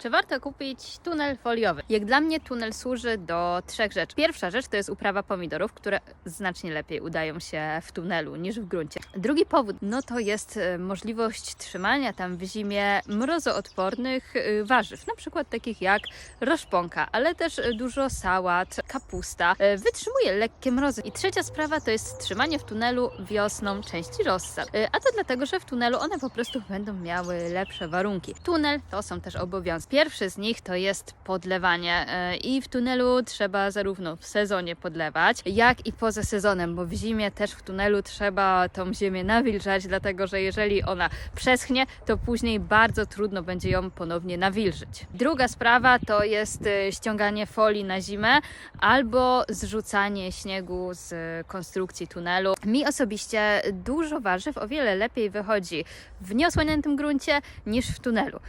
Czy warto kupić tunel foliowy? Jak dla mnie tunel służy do trzech rzeczy. Pierwsza rzecz to jest uprawa pomidorów, które znacznie lepiej udają się w tunelu niż w gruncie. Drugi powód, no to jest e, możliwość trzymania tam w zimie mrozoodpornych e, warzyw, na przykład takich jak roszponka, ale też e, dużo sałat, kapusta. E, Wytrzymuje lekkie mrozy. I trzecia sprawa to jest trzymanie w tunelu wiosną części rossad. E, A to dlatego, że w tunelu one po prostu będą miały lepsze warunki. Tunel to są też obowiązki. Pierwszy z nich to jest podlewanie e, i w tunelu trzeba zarówno w sezonie podlewać, jak i poza sezonem, bo w zimie też w tunelu trzeba tą ziemię nawilżać, dlatego że jeżeli ona przeschnie, to później bardzo trudno będzie ją ponownie nawilżyć. Druga sprawa to jest ściąganie folii na zimę albo zrzucanie śniegu z konstrukcji tunelu. Mi osobiście dużo warzyw o wiele lepiej wychodzi w nieosłoniętym gruncie niż w tunelu.